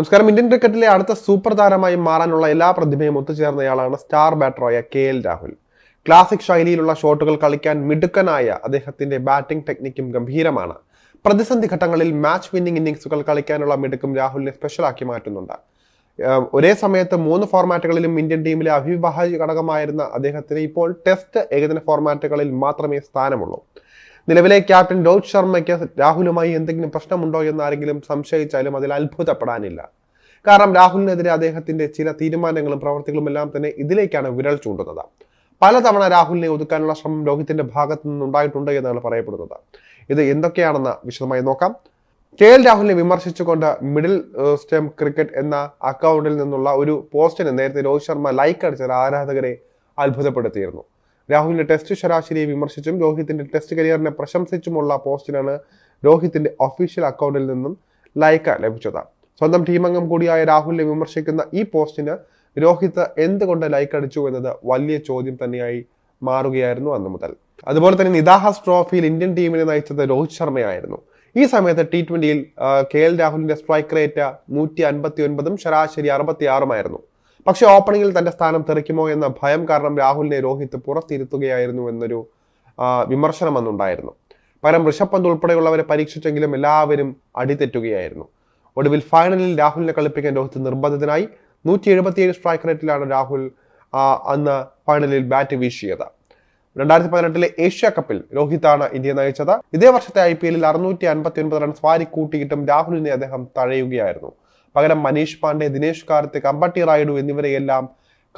നമസ്കാരം. ഇന്ത്യൻ ക്രിക്കറ്റിലെ അടുത്ത സൂപ്പർ താരമായി മാറാനുള്ള എല്ലാ പ്രതിഭയും ഒത്തുചേർന്നയാളാണ് സ്റ്റാർ ബാറ്ററായ കെ എൽ രാഹുൽ. ക്ലാസിക് ശൈലിയിലുള്ള ഷോട്ടുകൾ കളിക്കാൻ മിടുക്കനായ അദ്ദേഹത്തിന്റെ ബാറ്റിംഗ് ടെക്നിക്കും ഗംഭീരമാണ്. പ്രതിസന്ധി ഘട്ടങ്ങളിൽ മാച്ച് വിന്നിംഗ് ഇന്നിംഗ്സുകൾ കളിക്കാനുള്ള മിടുക്കും രാഹുലിനെ സ്പെഷ്യലാക്കി മാറ്റുന്നുണ്ട്. ഒരേ സമയത്ത് മൂന്ന് ഫോർമാറ്റുകളിലും ഇന്ത്യൻ ടീമിലെ അവിഭാജ്യ ഘടകമായിരുന്ന അദ്ദേഹത്തിന് ഇപ്പോൾ ടെസ്റ്റ് ഏകദിന ഫോർമാറ്റുകളിൽ മാത്രമേ സ്ഥാനമുള്ളൂ. നിലവിലെ ക്യാപ്റ്റൻ രോഹിത് ശർമ്മയ്ക്ക് രാഹുലുമായി എന്തെങ്കിലും പ്രശ്നമുണ്ടോ എന്ന് ആരെങ്കിലും സംശയിച്ചാലും അതിൽ അത്ഭുതപ്പെടാനില്ല. കാരണം രാഹുലിനെതിരെ അദ്ദേഹത്തിന്റെ ചില തീരുമാനങ്ങളും പ്രവർത്തികളും എല്ലാം തന്നെ ഇതിലേക്കാണ് വിരൽ ചൂണ്ടുന്നത്. പലതവണ രാഹുലിനെ ഒതുക്കാനുള്ള ശ്രമം രോഹിത്തിന്റെ ഭാഗത്തു നിന്നുണ്ടായിട്ടുണ്ട് എന്നാണ് പറയപ്പെടുന്നത്. ഇത് എന്തൊക്കെയാണെന്ന് വിശദമായി നോക്കാം. കെ എൽ രാഹുലിനെ വിമർശിച്ചുകൊണ്ട് മിഡിൽ സ്റ്റെം ക്രിക്കറ്റ് എന്ന അക്കൗണ്ടിൽ നിന്നുള്ള ഒരു പോസ്റ്റിന് നേരത്തെ രോഹിത് ശർമ്മ ലൈക്ക് അടിച്ച ആരാധകരെ അത്ഭുതപ്പെടുത്തിയിരുന്നു. രാഹുലിന്റെ ടെസ്റ്റ് ശരാശരിയെ വിമർശിച്ചും രോഹിത്തിന്റെ ടെസ്റ്റ് കരിയറിനെ പ്രശംസിച്ചുമുള്ള പോസ്റ്റിനാണ് രോഹിത്തിന്റെ ഒഫീഷ്യൽ അക്കൗണ്ടിൽ നിന്നും ലൈക്ക് ലഭിച്ചത്. സ്വന്തം ടീമംഗം കൂടിയായ രാഹുലിനെ വിമർശിക്കുന്ന ഈ പോസ്റ്റിന് രോഹിത് എന്തുകൊണ്ട് ലൈക്ക് അടിച്ചു എന്നത് വലിയ ചോദ്യം തന്നെയായി മാറുകയായിരുന്നു അന്ന് മുതൽ. അതുപോലെ തന്നെ നിദാഹാസ് ട്രോഫിയിൽ ഇന്ത്യൻ ടീമിനെ നയിച്ചത് രോഹിത് ശർമ്മയായിരുന്നു. ഈ സമയത്ത് ടി ട്വന്റിയിൽ കെ എൽ രാഹുലിന്റെ സ്ട്രൈക്ക് റേറ്റ് നൂറ്റി അൻപത്തി ഒൻപതും ശരാശരി അറുപത്തി ആറുമായിരുന്നു പക്ഷെ ഓപ്പണിംഗിൽ തന്റെ സ്ഥാനം തെറിക്കുമോ എന്ന ഭയം കാരണം രാഹുലിനെ രോഹിത് പുറത്തിരുത്തുകയായിരുന്നു എന്നൊരു വിമർശനം അന്നുണ്ടായിരുന്നു. പകരം ഋഷഭ് പന്ത് ഉൾപ്പെടെയുള്ളവരെ പരീക്ഷിച്ചെങ്കിലും എല്ലാവരും അടിതെറ്റുകയായിരുന്നു. ഒടുവിൽ ഫൈനലിൽ രാഹുലിനെ കളിപ്പിക്കാൻ രോഹിത് നിർബന്ധിതനായി. നൂറ്റി എഴുപത്തിയേഴ് സ്ട്രൈക്ക് റേറ്റിലാണ് രാഹുൽ അന്ന് ഫൈനലിൽ ബാറ്റ് വീശിയത്. രണ്ടായിരത്തി പതിനെട്ടിലെ ഏഷ്യ കപ്പിൽ രോഹിത്താണ് ഇന്ത്യ നയിച്ചത്. ഇതേ വർഷത്തെ ഐ പി എല്ലിൽ അറുന്നൂറ്റി അൻപത്തി ഒൻപത് റൺസ് വാരി കൂട്ടിയിട്ടും രാഹുലിനെ അദ്ദേഹം തഴയുകയായിരുന്നു. പകരം മനീഷ് പാണ്ഡെ ദിനേശ് കാർത്തിക് അമ്പട്ടി റായിഡു എന്നിവരെയെല്ലാം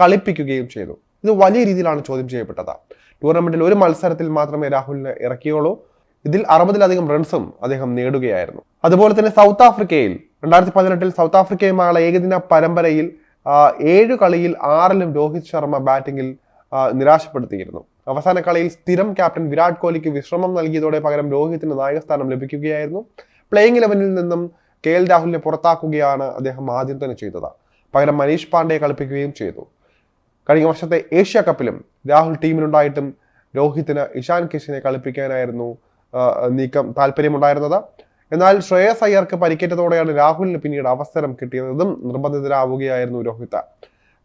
കളിപ്പിക്കുകയും ചെയ്തു. ഇത് വലിയ രീതിയിലാണ് ചോദ്യം ചെയ്യപ്പെട്ടത്. ടൂർണമെന്റിൽ ഒരു മത്സരത്തിൽ മാത്രമേ രാഹുലിനെ ഇറക്കിയുള്ളൂ. ഇതിൽ അറുപതിലധികം റൺസും അദ്ദേഹം നേടുകയായിരുന്നു. അതുപോലെ തന്നെ സൗത്ത് ആഫ്രിക്കയിൽ രണ്ടായിരത്തി പതിനെട്ടിൽ സൗത്ത് ആഫ്രിക്കയുമായുള്ള ഏകദിന പരമ്പരയിൽ ഏഴ് കളിയിൽ ആറിലും രോഹിത് ശർമ്മ ബാറ്റിംഗിൽ നിരാശപ്പെടുത്തിയിരുന്നു. അവസാന കളിയിൽ സ്ഥിരം ക്യാപ്റ്റൻ വിരാട് കോഹ്ലിക്ക് വിശ്രമം നൽകിയതോടെ പകരം രോഹിത്തിന് നായകസ്ഥാനം ലഭിക്കുകയായിരുന്നു. പ്ലേയിങ് ഇലവനിൽ നിന്നും കെ എൽ രാഹുലിനെ പുറത്താക്കുകയാണ് അദ്ദേഹം ആദ്യം തന്നെ ചെയ്തത്. പകരം മനീഷ് പാണ്ഡെയെ കളിപ്പിക്കുകയും ചെയ്തു. കഴിഞ്ഞ വർഷത്തെ ഏഷ്യ കപ്പിലും രാഹുൽ ടീമിലുണ്ടായിട്ടും രോഹിത്തിന് ഇഷാൻ കിഷനെ കളിപ്പിക്കാനായിരുന്നു നീക്കം താല്പര്യമുണ്ടായിരുന്നത്. എന്നാൽ ശ്രേയസ് അയ്യർക്ക് പരിക്കേറ്റതോടെയാണ് രാഹുലിന് പിന്നീട് അവസരം കിട്ടിയതും നിർബന്ധിതരാവുകയായിരുന്നു രോഹിത്.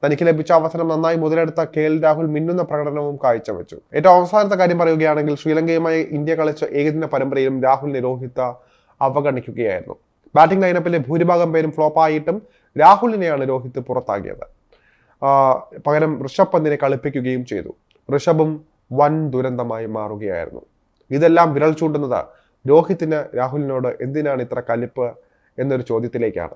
തനിക്ക് ലഭിച്ച അവസരം നന്നായി മുതലെടുത്ത കെ എൽ രാഹുൽ മിന്നുന്ന പ്രകടനവും കാഴ്ചവെച്ചു. ഏറ്റവും അവസാനത്തെ കാര്യം പറയുകയാണെങ്കിൽ ശ്രീലങ്കയുമായി ഇന്ത്യ കളിച്ച ഏകദിന പരമ്പരയിലും രാഹുലിനെ രോഹിത് അവഗണിക്കുകയായിരുന്നു. ബാറ്റിംഗ് ലൈനപ്പിലെ ഭൂരിഭാഗം പേരും ഫ്ലോപ്പായിട്ടും രാഹുലിനെയാണ് രോഹിത് പുറത്താക്കിയത്. പകരം ഋഷഭ് പന്തിനെ കളിപ്പിക്കുകയും ചെയ്തു. ഋഷഭും വൻ ദുരന്തമായി മാറുകയായിരുന്നു. ഇതെല്ലാം വിരൽ ചൂണ്ടുന്നത് രോഹിത്തിന് രാഹുലിനോട് എന്തിനാണ് ഇത്ര കലിപ്പ് എന്നൊരു ചോദ്യത്തിലേക്കാണ്.